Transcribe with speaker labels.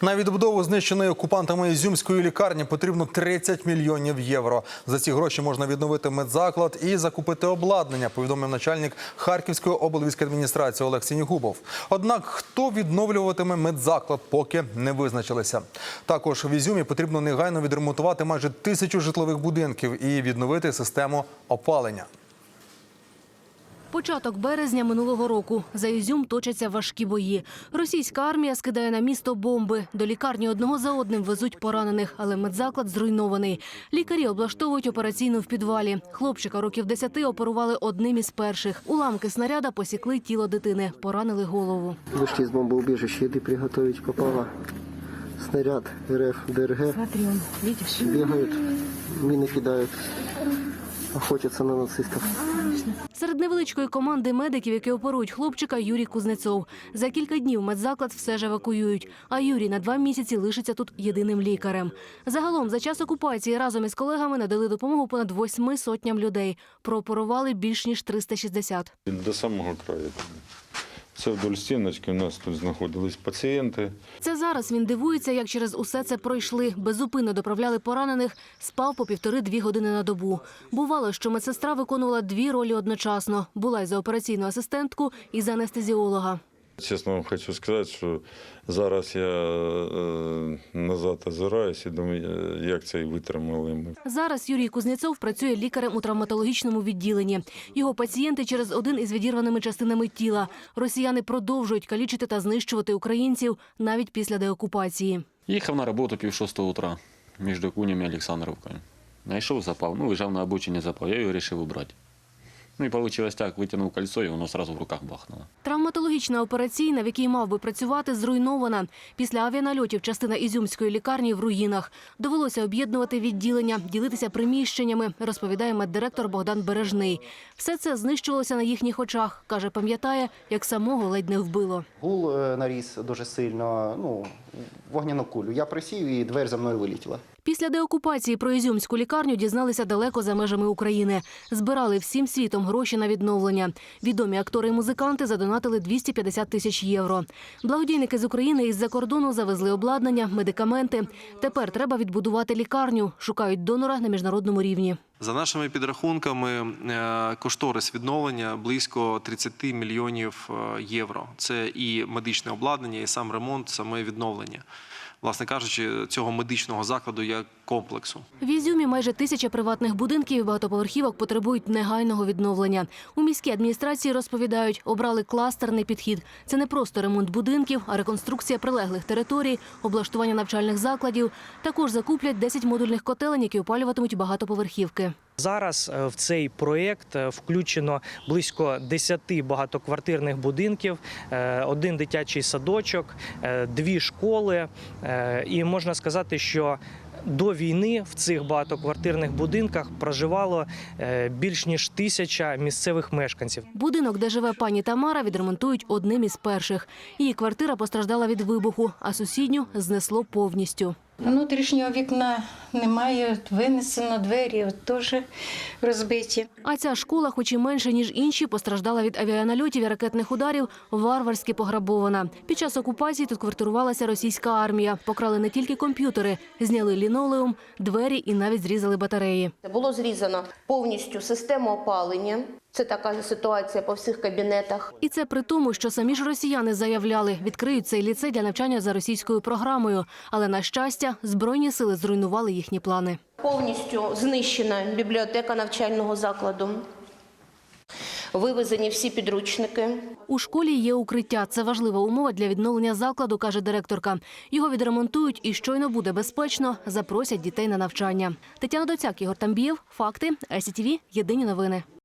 Speaker 1: На відбудову знищеної окупантами Ізюмської лікарні потрібно 30 мільйонів євро. За ці гроші можна відновити медзаклад і закупити обладнання, повідомив начальник Харківської облвійськадміністрації Олег Сінігубов. Однак хто відновлюватиме медзаклад, поки не визначилися. Також в Ізюмі потрібно негайно відремонтувати майже тисячу житлових будинків і відновити систему опалення.
Speaker 2: Початок березня минулого року. За Ізюм точаться важкі бої. Російська армія скидає на місто бомби. До лікарні одного за одним везуть поранених, але медзаклад зруйнований. Лікарі облаштовують операційну в підвалі. Хлопчика років 10 оперували одним із перших. Уламки снаряда посікли тіло дитини, поранили голову.
Speaker 3: Вышли из бомбоубежища, еды приготовить попало. Снаряд РФ, ДРГ.
Speaker 2: Смотри, он, видишь?
Speaker 3: Бегают, мины кидают. Охотятся на нацистів.
Speaker 2: Серед невеличкої команди медиків, які оперують хлопчика, Юрій Кузнецов. За кілька днів медзаклад все ж евакуюють. А Юрій на два місяці лишиться тут єдиним лікарем. Загалом за час окупації разом із колегами надали допомогу понад восьми сотням людей. Прооперували більш ніж 360.
Speaker 4: До самого краю. Це вдоль стіночки. У нас тут знаходились пацієнти.
Speaker 2: Це зараз він дивується, як через усе це пройшли. Безупинно доправляли поранених, спав по півтори-дві години на добу. Бувало, що медсестра виконувала дві ролі одночасно. Була й за операційну асистентку, і за анестезіолога.
Speaker 4: Чесно вам хочу сказати, що зараз я е, назад озираюсь і думаю, як це і витримали ми.
Speaker 2: Зараз Юрій Кузнєцов працює лікарем у травматологічному відділенні. Його пацієнти через один із відірваними частинами тіла. Росіяни продовжують калічити та знищувати українців навіть після деокупації.
Speaker 5: Їхав на роботу пів шостого утра між Куням і Олександровкою. Знайшов запав, ну, лежав на обочині запав, я його вирішив убрати. Ну і вийшло так, витягнув кольцо, і воно одразу в руках бахнуло.
Speaker 2: Травматологічна операційна, в якій мав би працювати, зруйнована. Після авіанальотів частина Ізюмської лікарні в руїнах. Довелося об'єднувати відділення, ділитися приміщеннями, розповідає меддиректор Богдан Бережний. Все це знищувалося на їхніх очах. Каже, пам'ятає, як самого ледь не вбило.
Speaker 6: Гул е, наріс дуже сильно, ну, вогняну кулю. Я присів і двері за мною вилетіла.
Speaker 2: Після деокупації про Ізюмську лікарню дізналися далеко за межами України. Збирали всім світом гроші на відновлення. Відомі актори і музиканти задонатили 250 тисяч євро. Благодійники з України із-за кордону завезли обладнання, медикаменти. Тепер треба відбудувати лікарню. Шукають донора на міжнародному рівні.
Speaker 7: За нашими підрахунками, е, кошторис відновлення близько 30 мільйонів е, євро. Це і медичне обладнання, і сам ремонт, саме відновлення. Власне кажучи, цього медичного закладу як комплексу.
Speaker 2: В Ізюмі майже тисяча приватних будинків і багатоповерхівок потребують негайного відновлення. У міській адміністрації розповідають, обрали кластерний підхід. Це не просто ремонт будинків, а реконструкція прилеглих територій, облаштування навчальних закладів. Також закуплять 10 модульних котелень, які опалюватимуть багатоповерхівки.
Speaker 8: Зараз е, в цей проєкт е, включено близько 10 багатоквартирних будинків, е, один дитячий садочок, дві школи. І можна сказати, що до війни в цих багатоквартирних будинках проживало е, більш ніж тисяча місцевих мешканців.
Speaker 2: Будинок, де живе пані Тамара, відремонтують одним із перших. Її квартира постраждала від вибуху, а сусідню знесло повністю.
Speaker 9: Внутрішнього вікна немає, винесено двері, теж розбиті.
Speaker 2: А ця школа, хоч і менше ніж інші, постраждала від авіанальотів і ракетних ударів, варварськи пограбована. Під час окупації тут квартирувалася російська армія. Покрали не тільки комп'ютери, зняли лінолеум, двері і навіть зрізали батареї.
Speaker 10: Було зрізано повністю систему опалення. Це така ситуація по всіх кабінетах.
Speaker 2: І це при тому, що самі ж росіяни заявляли, відкриють цей ліцей для навчання за російською програмою. Але на щастя, збройні сили зруйнували їхні плани.
Speaker 10: Повністю знищена бібліотека навчального закладу. Вивезені всі підручники.
Speaker 2: У школі є укриття. Це важлива умова для відновлення закладу, каже директорка. Його відремонтують і щойно буде безпечно, запросять дітей на навчання. Тетяна Доцяк, Ігор Тамбієв. Факти. СІТВ. Єдині новини.